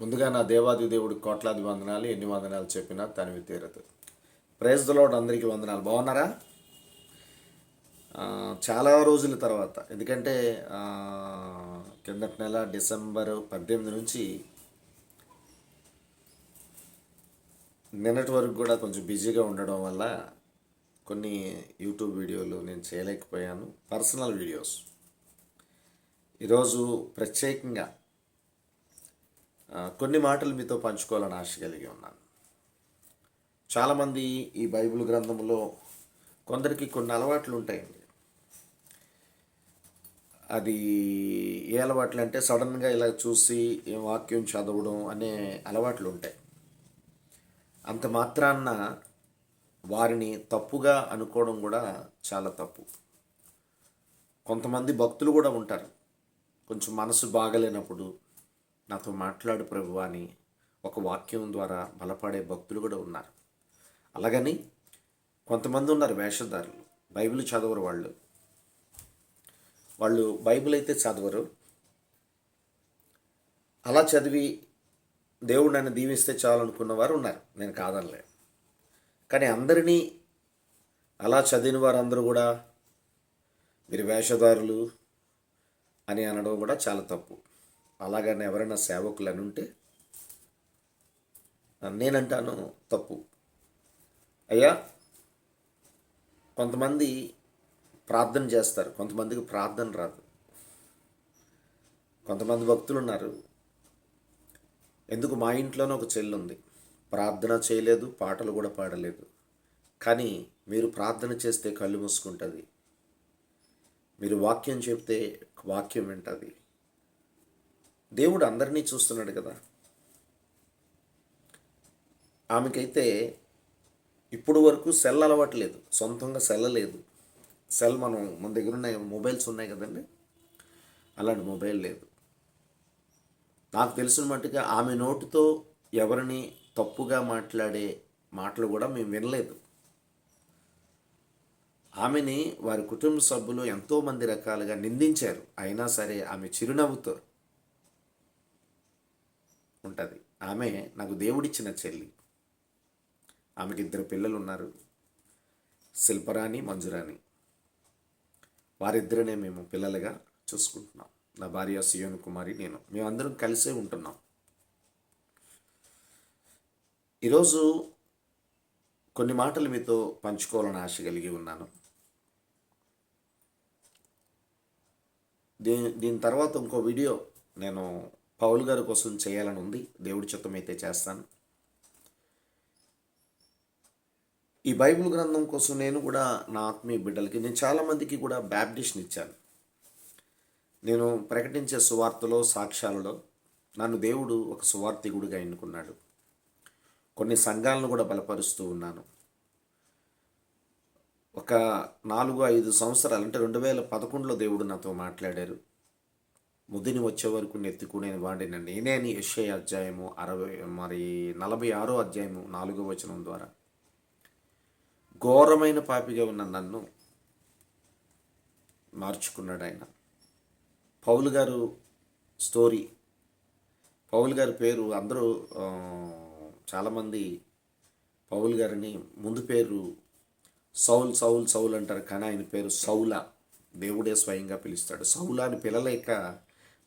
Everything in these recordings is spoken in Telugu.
ముందుగా నా దేవాది దేవుడు కోట్లాది వందనాలు ఎన్ని వందనాలు చెప్పినా తనివి తీరదు. ప్రైజ్ లోడ్ అందరికీ వందనాలు. బాగున్నారా? చాలా రోజుల తర్వాత ఎందుకంటే కిందటి నెల డిసెంబర్ పద్దెనిమిది నుంచి నిన్నటి వరకు కూడా కొంచెం బిజీగా ఉండడం వల్ల కొన్ని యూట్యూబ్ వీడియోలు నేను చేయలేకపోయాను. పర్సనల్ వీడియోస్ ఈరోజు ప్రత్యేకంగా కొన్ని మాటలు మీతో పంచుకోవాలని ఆశ కలిగి ఉన్నాను. చాలామంది ఈ బైబిల్ గ్రంథంలో కొందరికి కొన్ని అలవాట్లు ఉంటాయండి. అది ఏ అలవాట్లు అంటే సడన్గా ఇలా చూసి వాక్యం చదవడం అనే అలవాట్లు ఉంటాయి. అంత మాత్రాన్న వారిని తప్పుగా అనుకోవడం కూడా చాలా తప్పు. కొంతమంది భక్తులు కూడా ఉంటారు. కొంచెం మనసు బాగలేనప్పుడు నాతో మాట్లాడు ప్రభు అని ఒక వాక్యం ద్వారా బలపడే భక్తులు కూడా ఉన్నారు. అలాగని కొంతమంది ఉన్నారు వేషధారులు. బైబిల్ చదవరు వాళ్ళు. వాళ్ళు బైబిల్ అయితే చదవరు. అలా చదివి దేవుడు నన్ను దీవిస్తే చాలనుకున్న వారు ఉన్నారు. నేను కాదనలే. కానీ అందరినీ అలా చదివిన వారందరూ కూడా మీరు వేషధారులు అని అనడం కూడా చాలా తప్పు. అలాగని ఎవరైనా సేవకులు అని ఉంటే నేనంటాను తప్పు. అయ్యా కొంతమంది ప్రార్థన చేస్తారు కొంతమందికి ప్రార్థన రాదు. కొంతమంది భక్తులు ఉన్నారు. ఎందుకు మా ఇంట్లోనే ఒక చెల్లు ఉంది. ప్రార్థన చేయలేదు పాటలు కూడా పాడలేదు. కానీ మీరు ప్రార్థన చేస్తే కళ్ళు మూసుకుంటుంది. మీరు వాక్యం చెప్తే వాక్యం వింటుంది. దేవుడు అందరినీ చూస్తున్నాడు కదా. ఆమెకైతే ఇప్పుడు వరకు సెల్ అలవాటు లేదు. సొంతంగా సెల్ లేదు. సెల్ మనం మన దగ్గర ఉన్న మొబైల్స్ ఉన్నాయి కదండి. అలాంటి మొబైల్ లేదు. నాకు తెలిసిన మట్టుగా ఆమె నోటితో ఎవరిని తప్పుగా మాట్లాడే మాటలు కూడా మేము వినలేదు. ఆమెని వారి కుటుంబ సభ్యులు ఎంతోమంది రకాలుగా నిందించారు. అయినా సరే ఆమె చిరునవ్వుతో ఉంటుంది. ఆమె నాకు దేవుడిచ్చిన చెల్లి. ఆమెకి ఇద్దరు పిల్లలు ఉన్నారు శిల్పరాణి మంజురాణి. వారిద్దరినే మేము పిల్లలుగా చూసుకుంటున్నాం. నా భార్య సియోన్ కుమారి నేను. మేమందరం కలిసే ఉంటున్నాం. ఈరోజు కొన్ని మాటలు మీతో పంచుకోవాలని ఆశ కలిగి ఉన్నాను. దీని దీని తర్వాత ఇంకో వీడియో నేను పౌల్ గారి కోసం చేయాలని ఉంది. దేవుడి చిత్తం అయితే చేస్తాను. ఈ బైబిల్ గ్రంథం కోసం నేను కూడా నా ఆత్మీయ బిడ్డలకి నేను చాలామందికి కూడా బ్యాప్టిషన్ ఇచ్చాను. నేను ప్రకటించే సువార్తలో సాక్ష్యాలలో నన్ను దేవుడు ఒక సువార్థికుడిగా ఎన్నుకున్నాడు. కొన్ని సంఘాలను కూడా బలపరుస్తూ ఉన్నాను. ఒక నాలుగు ఐదు సంవత్సరాలు అంటే రెండు వేల పదకొండులో దేవుడు నాతో మాట్లాడారు. ముదిని వచ్చే వరకు నెత్తుకునే వాడిన. నేనే అని యెషయా అధ్యాయము అరవై మరి నలభై ఆరో అధ్యాయము నాలుగో వచనం ద్వారా. ఘోరమైన పాపిగా ఉన్న నన్ను మార్చుకున్నాడు ఆయన. పౌలు గారు స్టోరీ పౌలు గారి పేరు అందరూ చాలామంది పౌలు గారిని ముందు పేరు సౌల్ సౌల్ సౌల్ అంటారు. కానీ ఆయన పేరు సౌల. దేవుడే స్వయంగా పిలుస్తాడు. సౌల అని పిలలేక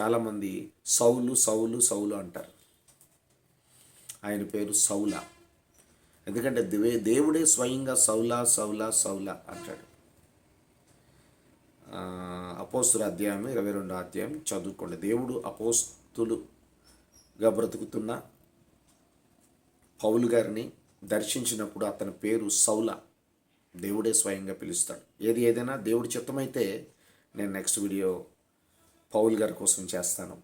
చాలామంది సౌలు సౌలు సౌలు అంటారు. ఆయన పేరు సౌల. ఎందుకంటే దివే దేవుడే స్వయంగా సౌల సౌల సౌల అంటాడు. అపోస్తుల అధ్యాయం ఇరవై రెండో అధ్యాయం చదువుకోండి. దేవుడు అపోస్తులుగా బ్రతుకుతున్న పౌలు గారిని దర్శించినప్పుడు అతని పేరు సౌల. దేవుడే స్వయంగా పిలుస్తాడు. ఏది ఏదైనా దేవుడి చిత్తమైతే నేను నెక్స్ట్ వీడియో పౌల్ గారి కోసం చేస్తాను.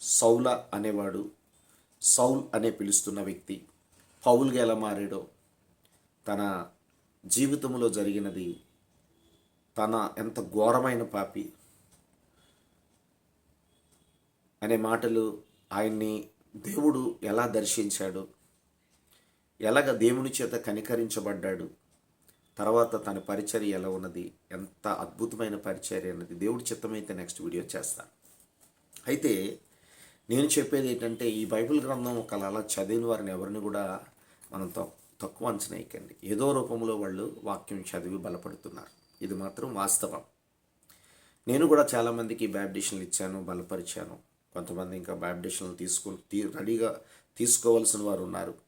సౌల అనేవాడు సౌల్ అనే పిలుస్తున్న వ్యక్తి పౌల్గా ఎలా మారాడో తన జీవితంలో జరిగినది తన ఎంత ఘోరమైన పాపి అనే మాటలు ఆయన్ని దేవుడు ఎలా దర్శించాడు ఎలాగ దేవుని చేత కనికరించబడ్డాడు తర్వాత తన పరిచర్య ఎలా ఉన్నది ఎంత అద్భుతమైన పరిచర్య అన్నది దేవుడి చిత్తమైతే నెక్స్ట్ వీడియో చేస్తాను. అయితే నేను చెప్పేది ఏంటంటే ఈ బైబిల్ గ్రంథం ఒక అలా చదివిన వారిని ఎవరిని కూడా మనం తక్కువ అంచనా ఎక్కండి ఏదో రూపంలో వాళ్ళు వాక్యం చదివి బలపడుతున్నారు. ఇది మాత్రం వాస్తవం. నేను కూడా చాలామందికి బ్యాప్టిషన్లు ఇచ్చాను బలపరిచాను. కొంతమంది ఇంకా బ్యాప్టిషన్లు తీసుకు తీ రెడీగా తీసుకోవాల్సిన వారు ఉన్నారు.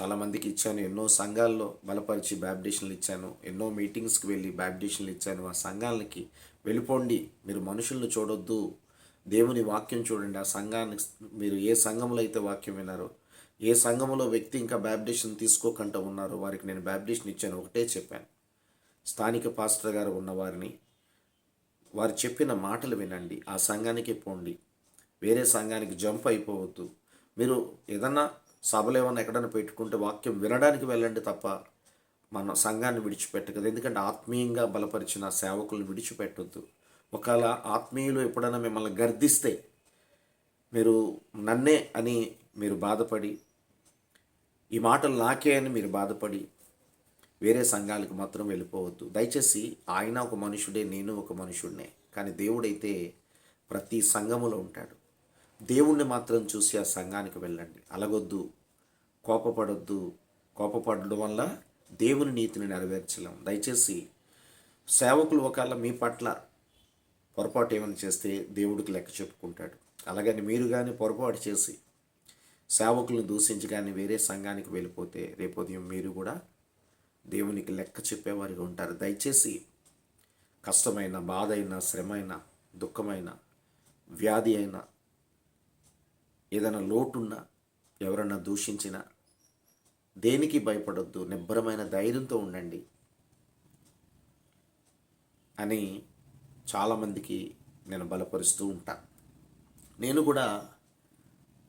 చాలామందికి ఇచ్చాను. ఎన్నో సంఘాల్లో బలపరిచి బ్యాప్టిషన్లు ఇచ్చాను. ఎన్నో మీటింగ్స్కి వెళ్ళి బ్యాప్టిషన్లు ఇచ్చాను. ఆ సంఘాలకి వెళ్ళిపోండి. మీరు మనుషులను చూడొద్దు. దేవుని వాక్యం చూడండి. ఆ సంఘానికి మీరు ఏ సంఘంలో అయితే వాక్యం విన్నారో ఏ సంఘంలో వ్యక్తి ఇంకా బ్యాప్టిషన్ తీసుకోకుండా ఉన్నారో వారికి నేను బ్యాప్టిషన్ ఇచ్చాను. ఒకటే చెప్పాను. స్థానిక పాస్టర్ గారు ఉన్నవారిని వారు చెప్పిన మాటలు వినండి. ఆ సంఘానికి పోండి. వేరే సంఘానికి జంప్ అయిపోవద్దు. మీరు ఏదన్నా సభలు ఏమైనా ఎక్కడైనా పెట్టుకుంటే వాక్యం వినడానికి వెళ్ళండి తప్ప మన సంఘాన్ని విడిచిపెట్టకదు ఎందుకంటే ఆత్మీయంగా బలపరిచిన సేవకులను విడిచిపెట్టొద్దు. ఒకవేళ ఆత్మీయులు ఎప్పుడైనా మిమ్మల్ని గర్దిస్తే మీరు నన్నే అని మీరు బాధపడి ఈ మాటలు నాకే అని మీరు బాధపడి వేరే సంఘాలకు మాత్రం వెళ్ళిపోవద్దు. దయచేసి ఆయన ఒక మనుషుడే నేను ఒక మనుషుడినే. కానీ దేవుడైతే ప్రతి సంఘములో ఉంటాడు. దేవుణ్ణి మాత్రం చూసి ఆ సంఘానికి వెళ్ళండి. అలగొద్దు కోపపడొద్దు. కోపపడడం వల్ల దేవుని నీతిని నెరవేర్చలేం. దయచేసి సేవకులు ఒకవేళ మీ పట్ల పొరపాటు ఏమైనా చేస్తే దేవుడికి లెక్క చెప్పుకుంటాడు. అలాగని మీరు కానీ పొరపాటు చేసి సేవకులను దూషించి కానీ వేరే సంఘానికి వెళ్ళిపోతే రేపొదయం మీరు కూడా దేవునికి లెక్క చెప్పేవారిగా ఉంటారు. దయచేసి కష్టమైన బాధ అయినా శ్రమ అయినా దుఃఖమైన వ్యాధి అయినా ఏదైనా లోటున్నా ఎవరన్నా దూషించినా దేనికి భయపడొద్దు నిబ్బరమైన ధైర్యంతో ఉండండి అని చాలామందికి నేను బలపరుస్తూ ఉంటాను నేను కూడా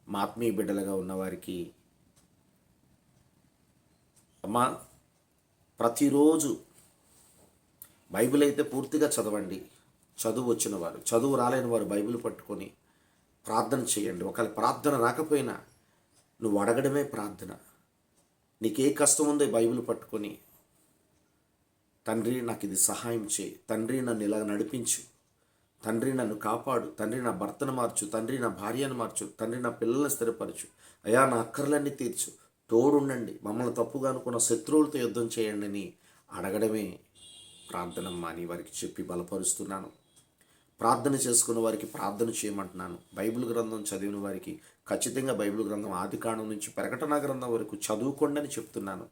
మా ఆత్మీయ బిడ్డలుగా ఉన్నవారికి అమ్మా ప్రతిరోజు బైబిల్ అయితే పూర్తిగా చదవండి. చదువు వచ్చిన వారు చదువు రాలేని వారు బైబిల్ పట్టుకొని ప్రార్థన చేయండి. ఒకవేళ ప్రార్థన రాకపోయినా నువ్వు అడగడమే ప్రార్థన. నీకే కష్టం ఉందో బైబిల్ పట్టుకొని తండ్రి నాకు ఇది సహాయం చేయి. తండ్రి నన్ను ఇలా నడిపించు. తండ్రి నన్ను కాపాడు. తండ్రి నా భర్తను మార్చు. తండ్రి నా భార్యను మార్చు. తండ్రి నా పిల్లల్ని స్థిరపరచు. అయా నా అక్కర్లన్నీ తీర్చు. తోడుండండి. మమ్మల్ని తప్పుగా అనుకున్న శత్రువులతో యుద్ధం చేయండి అని అడగడమే ప్రార్థనమ్మా అని వారికి చెప్పి బలపరుస్తున్నాను. ప్రార్థన చేసుకున్న వారికి ప్రార్థన చేయమంటున్నాను. బైబిల్ గ్రంథం చదివిన వారికి ఖచ్చితంగా బైబిల్ గ్రంథం ఆదికాండం నుంచి ప్రకటన గ్రంథం వరకు చదువుకోండి అని చెప్తున్నాను.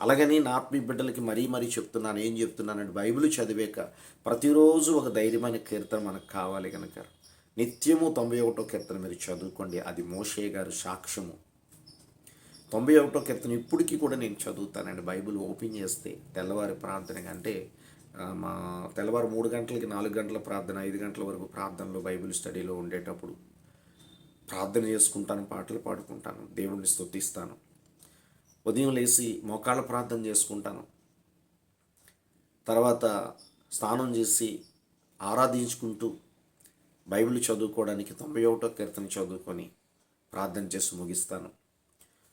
అలాగని నా ఆత్మీయ బిడ్డలకి మరీ మరీ చెప్తున్నాను. ఏం చెప్తున్నానంటే బైబిల్ చదివాక ప్రతిరోజు ఒక ధైర్యమైన కీర్తన మనకు కావాలి కనుక నిత్యము తొంభై ఒకటో కీర్తన మీరు చదువుకోండి. అది మోషే గారు సాక్ష్యము. తొంభై ఒకటో కీర్తన ఇప్పటికీ కూడా నేను చదువుతానండి. బైబిల్ ఓపెన్ చేస్తే తెల్లవారి ప్రార్థన అంటే మా తెల్లవారు మూడు గంటలకి నాలుగు గంటల ప్రార్థన ఐదు గంటల వరకు ప్రార్థనలో బైబిల్ స్టడీలో ఉండేటప్పుడు ప్రార్థన చేసుకుంటాను పాటలు పాడుకుంటాను దేవుణ్ణి స్థుతిస్తాను ఉదయం లేచి మోకాళ్ళ ప్రార్థన చేసుకుంటాను. తర్వాత స్నానం చేసి ఆరాధించుకుంటూ బైబిల్ చదువుకోవడానికి తొంభై ఒకటో కీర్తన చదువుకొని ప్రార్థన చేసి ముగిస్తాను.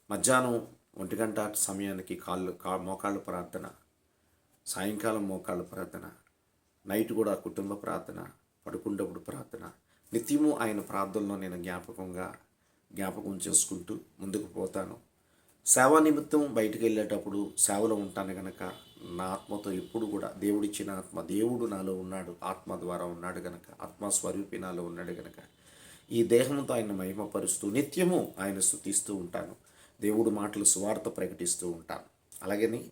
మధ్యాహ్నం ఒంటి గంట సమయానికి కాళ్ళు కా మోకాళ్ళ ప్రార్థన సాయంకాలం మోకాళ్ళ ప్రార్థన నైట్ కూడా కుటుంబ ప్రార్థన పడుకుంటప్పుడు ప్రార్థన. నిత్యము ఆయన ప్రార్థనలో నేను జ్ఞాపకంగా జ్ఞాపకం చేసుకుంటూ ముందుకు పోతాను. సేవా నిమిత్తం బయటికి వెళ్ళేటప్పుడు సేవలో ఉంటాను గనక నా ఆత్మతో ఎప్పుడు కూడా దేవుడిచ్చిన ఆత్మ దేవుడు నాలో ఉన్నాడు ఆత్మ ద్వారా ఉన్నాడు గనక ఆత్మ స్వరూపి నాలో ఉన్నాడు గనక ఈ దేహంతో ఆయన మహిమపరుస్తూ నిత్యము ఆయన స్థుతిస్తూ ఉంటాను. దేవుడు మాటలు సువార్త ప్రకటిస్తూ ఉంటాను. అలాగని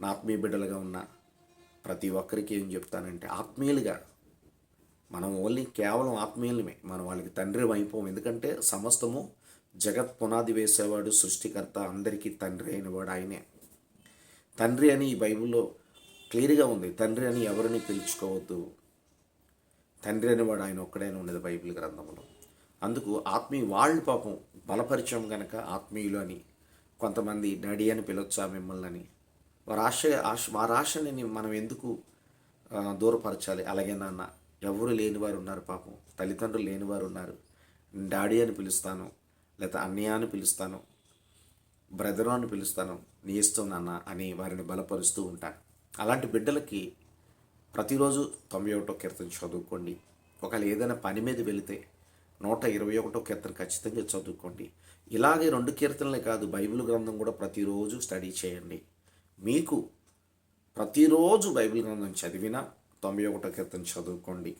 నా ఆత్మీయ బిడ్డలుగా ఉన్న ప్రతి ఒక్కరికి ఏం చెప్తానంటే ఆత్మీయులుగా మనం ఓన్లీ కేవలం ఆత్మీయులమే మనం వాళ్ళకి తండ్రి అయిపోం ఎందుకంటే సమస్తము జగత్ పునాది వేసేవాడు సృష్టికర్త అందరికీ తండ్రి అయినవాడు ఆయనే. తండ్రి అని ఈ బైబిల్లో క్లియర్గా ఉంది. తండ్రి అని ఎవరిని పిలుచుకోవద్దు. తండ్రి అనేవాడు ఆయన ఒక్కడైనా ఉండేది బైబిల్ గ్రంథంలో. అందుకు ఆత్మీయ వాళ్ళు పాపం బలపరిచయం కనుక ఆత్మీయులు అని కొంతమంది డాడీ అని పిలవచ్చా మిమ్మల్ని అని. వారి ఆశ ఆశ మనం ఎందుకు దూరపరచాలి? అలాగే నాన్న ఎవరు లేని వారు ఉన్నారు పాపం. తల్లిదండ్రులు లేని వారు ఉన్నారు. డాడీ అని పిలుస్తాను లేదా అన్నయ్య అని పిలుస్తాను బ్రదరు అని పిలుస్తాను నీ ఇష్టం నాన్న అని వారిని బలపరుస్తూ ఉంటాను అలాంటి బిడ్డలకి ప్రతిరోజు తొంభై ఒకటో కీర్తన చదువుకోండి. ఒకవేళ ఏదైనా పని మీద వెళితే నూట ఇరవై ఒకటో కీర్తన ఖచ్చితంగా చదువుకోండి. ఇలాగే రెండు కీర్తనలే కాదు బైబిల్ గ్రంథం కూడా ప్రతిరోజు స్టడీ చేయండి. మీకు ప్రతిరోజు బైబిల్ గ్రంథం చదివినా తొంభై ఒకటో కీర్తన చదువుకోండి.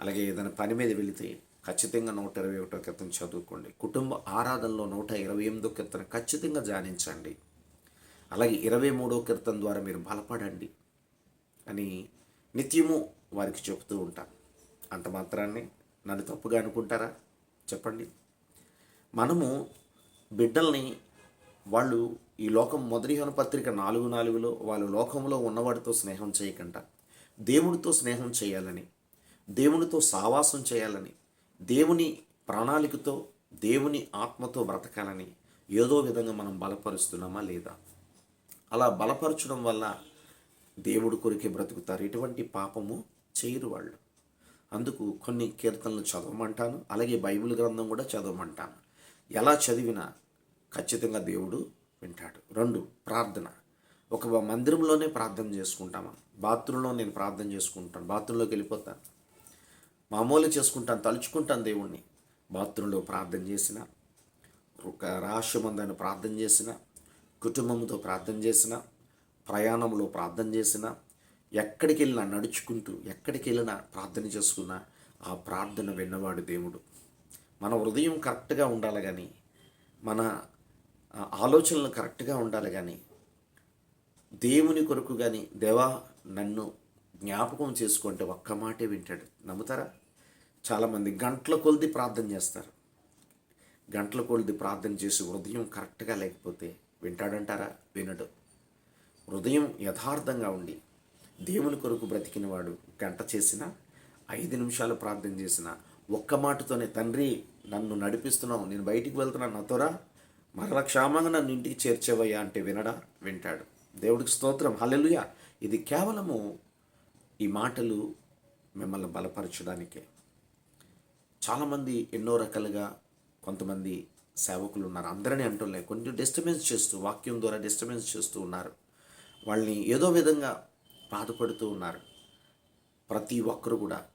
అలాగే ఏదైనా పని మీద వెళితే ఖచ్చితంగా నూట ఇరవై ఒకటో కీర్తన చదువుకోండి. కుటుంబ ఆరాధనలో నూట ఇరవై ఎనిమిదో కీర్తన ఖచ్చితంగా ధ్యానించండి. అలాగే ఇరవై మూడో కీర్తన ద్వారా మీరు బలపడండి అని నిత్యము వారికి చెబుతూ ఉంటాను అంత మాత్రాన్ని నన్ను తప్పుగా అనుకుంటారా? చెప్పండి. మనము బిడ్డల్ని వాళ్ళు ఈ లోకం మొదటి పత్రిక నాలుగు నాలుగులో వాళ్ళు లోకంలో ఉన్నవాడితో స్నేహం చేయకుండా దేవుడితో స్నేహం చేయాలని దేవునితో సావాసం చేయాలని దేవుని ప్రణాళికతో దేవుని ఆత్మతో బ్రతకాలని ఏదో విధంగా మనం బలపరుస్తున్నామా లేదా? అలా బలపరచడం వల్ల దేవుడు కొరికే బ్రతుకుతారు. ఎటువంటి పాపము చేయరు వాళ్ళు. అందుకు కొన్ని కీర్తనలు చదవమంటాను. అలాగే బైబిల్ గ్రంథం కూడా చదవమంటాను. ఎలా చదివినా ఖచ్చితంగా దేవుడు వింటాడు. రెండు ప్రార్థన. ఒక మందిరంలోనే ప్రార్థన చేసుకుంటాము? బాత్రూంలో నేను ప్రార్థన చేసుకుంటాను. బాత్రూంలోకి వెళ్ళిపోతాను. మామూలు చేసుకుంటాను తలుచుకుంటాను దేవుణ్ణి. బాత్రూంలో ప్రార్థన చేసిన ఒక ప్రార్థన చేసిన కుటుంబంతో ప్రార్థన చేసిన ప్రయాణంలో ప్రార్థన చేసిన ఎక్కడికి వెళ్ళినా నడుచుకుంటూ ఎక్కడికి వెళ్ళినా ప్రార్థన చేసుకున్నా ఆ ప్రార్థన విన్నవాడు దేవుడు. మన హృదయం కరెక్ట్గా ఉండాలి కానీ మన ఆలోచనలు కరెక్ట్గా ఉండాలి కానీ దేవుని కొరకు కానీ దేవా నన్ను జ్ఞాపకం చేసుకుంటే ఒక్క మాటే వింటాడు. నమ్ముతారా? చాలామంది గంటల కొలిది ప్రార్థన చేస్తారు. గంటల కొలిది ప్రార్థన చేసి హృదయం కరెక్ట్గా లేకపోతే వింటాడంటారా? వినడు. హృదయం యథార్థంగా ఉండి దేవుని కొరకు బ్రతికినవాడు గంట చేసిన ఐదు నిమిషాలు ప్రార్థన చేసిన ఒక్క మాటతోనే తండ్రి నన్ను నడిపిస్తున్నావు నేను బయటికి వెళ్తున్నాను నాతోరా మరల క్షేమంగా నన్ను ఇంటికి చేర్చేవయ్యా అంటే వినడా? వింటాడు. దేవుడికి స్తోత్రం. హలెలుయ ఇది కేవలము ఈ మాటలు మిమ్మల్ని బలపరచడానికే. చాలామంది ఎన్నో రకాలుగా కొంతమంది సేవకులు ఉన్నారు. అందరినీ అంటులే కొంచెం డిస్టర్బెన్స్ చేస్తూ వాక్యం ద్వారా డిస్టర్బెన్స్ చేస్తూ ఉన్నారు. వాళ్ళని ఏదో విధంగా బాధపడుతూ ఉన్నారు. ప్రతి ఒక్కరు కూడా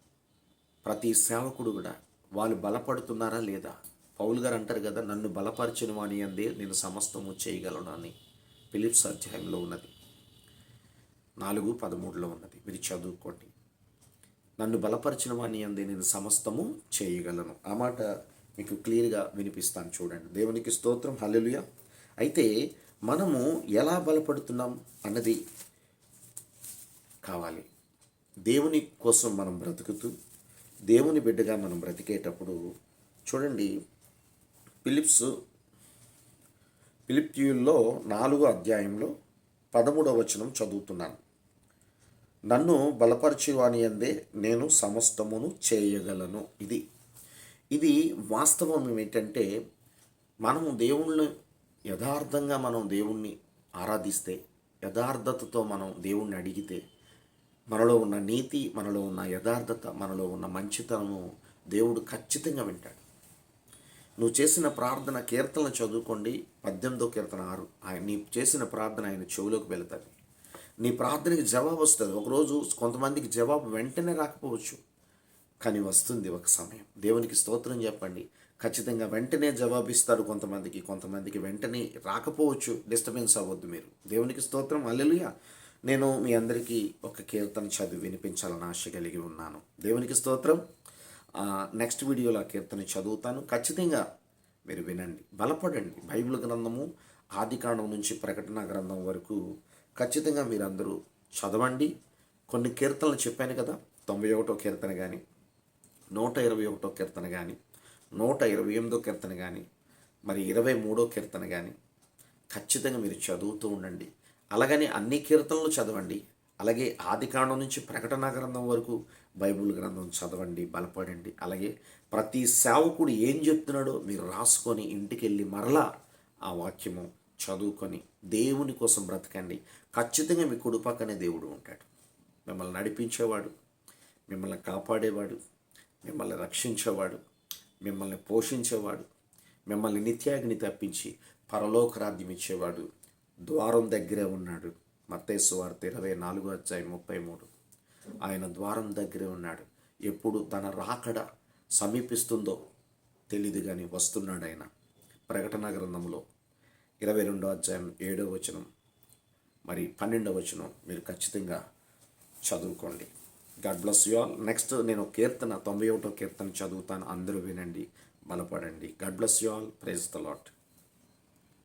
ప్రతి సేవకుడు కూడా వాళ్ళు బలపడుతున్నారా లేదా? పౌలు గారు అంటారు కదా నన్ను బలపరిచిన అని అందే నేను సమస్తము చేయగలను అని ఫిలిప్స్ అధ్యాయంలో ఉన్నది. నాలుగు పదమూడులో ఉన్నది. మీరు చదువుకోండి. నన్ను బలపరచిన వాణి అందే నేను సమస్తము చేయగలను ఆ మాట మీకు క్లియర్గా వినిపిస్తాను చూడండి. దేవునికి స్తోత్రం. హల్లెలూయా. అయితే మనము ఎలా బలపడుతున్నాం అన్నది కావాలి. దేవుని కోసం మనం బ్రతుకుతూ దేవుని బిడ్డగా మనం బ్రతికేటప్పుడు చూడండి ఫిలిప్స్ ఫిలిప్యూల్లో నాలుగో అధ్యాయంలో పదమూడవ వచనం చదువుతున్నాను. నన్ను బలపరచువాని అందే నేను సమస్తమును చేయగలను. ఇది ఇది వాస్తవం ఏంటంటే మనము దేవుణ్ణి యథార్థంగా మనం దేవుణ్ణి ఆరాధిస్తే యథార్థతతో మనం దేవుణ్ణి అడిగితే మనలో ఉన్న నీతి మనలో ఉన్న యథార్థత మనలో ఉన్న మంచితనము దేవుడు ఖచ్చితంగా వింటాడు. నువ్వు చేసిన ప్రార్థన కీర్తనలు చదువుకోండి. పద్దెనిమిదో కీర్తన ఆరు. ఆయన నీ చేసిన ప్రార్థన ఆయన చెవులోకి వెళుతుంది. నీ ప్రార్థనకి జవాబు వస్తుంది. ఒకరోజు కొంతమందికి జవాబు వెంటనే రాకపోవచ్చు. కానీ వస్తుంది ఒక సమయం. దేవునికి స్తోత్రం చెప్పండి. ఖచ్చితంగా వెంటనే జవాబిస్తారు కొంతమందికి. కొంతమందికి వెంటనే రాకపోవచ్చు. డిస్టర్బెన్స్ అవ్వద్దు మీరు. దేవునికి స్తోత్రం. అల్లెలుయా నేను మీ అందరికీ ఒక కీర్తన చదివి వినిపించాలని ఆశ కలిగి ఉన్నాను. దేవునికి స్తోత్రం. నెక్స్ట్ వీడియోలో ఆ కీర్తన చదువుతాను. ఖచ్చితంగా మీరు వినండి. బలపడండి. బైబిల్ గ్రంథము ఆదికాండం నుంచి ప్రకటన గ్రంథం వరకు ఖచ్చితంగా మీరందరూ చదవండి. కొన్ని కీర్తనలు చెప్పాను కదా తొంభై ఒకటో కీర్తన కానీ నూట ఇరవై ఒకటో కీర్తన కానీ నూట ఇరవై ఎనిమిదో కీర్తన కానీ మరి ఇరవై మూడో కీర్తన కానీ ఖచ్చితంగా మీరు చదువుతూ ఉండండి. అలాగని అన్ని కీర్తనలు చదవండి. అలాగే ఆదికాండం నుంచి ప్రకటన గ్రంథం వరకు బైబిల్ గ్రంథం చదవండి బలపడండి. అలాగే ప్రతి సేవకుడు ఏం చెప్తున్నాడో మీరు రాసుకొని ఇంటికి వెళ్ళి మరలా ఆ వాక్యము చదువుకొని దేవుని కోసం బ్రతకండి. ఖచ్చితంగా మీ కుడి పక్కనే దేవుడు ఉంటాడు. మిమ్మల్ని నడిపించేవాడు మిమ్మల్ని కాపాడేవాడు మిమ్మల్ని రక్షించేవాడు మిమ్మల్ని పోషించేవాడు మిమ్మల్ని నిత్యాగ్ని తప్పించి పరలోకరాధ్యం ఇచ్చేవాడు ద్వారం దగ్గరే ఉన్నాడు. మత్తేసు వార్త ఇరవై నాలుగు అధ్యాయం ముప్పై మూడు. ఆయన ద్వారం దగ్గరే ఉన్నాడు. ఎప్పుడు తన రాకడ సమీపిస్తుందో తెలీదు కానీ వస్తున్నాడు ఆయన. ప్రకటన గ్రంథంలో ఇరవై రెండో అధ్యాయం ఏడో వచనం. మరి పన్నెండవ వచనం మీరు ఖచ్చితంగా చదువుకోండి. God bless you all. Next నేను కీర్తన తొంభై ఒకటో కీర్తన చదువుతాను. అందరూ వినండి బలపడండి. God bless you all. Praise the lord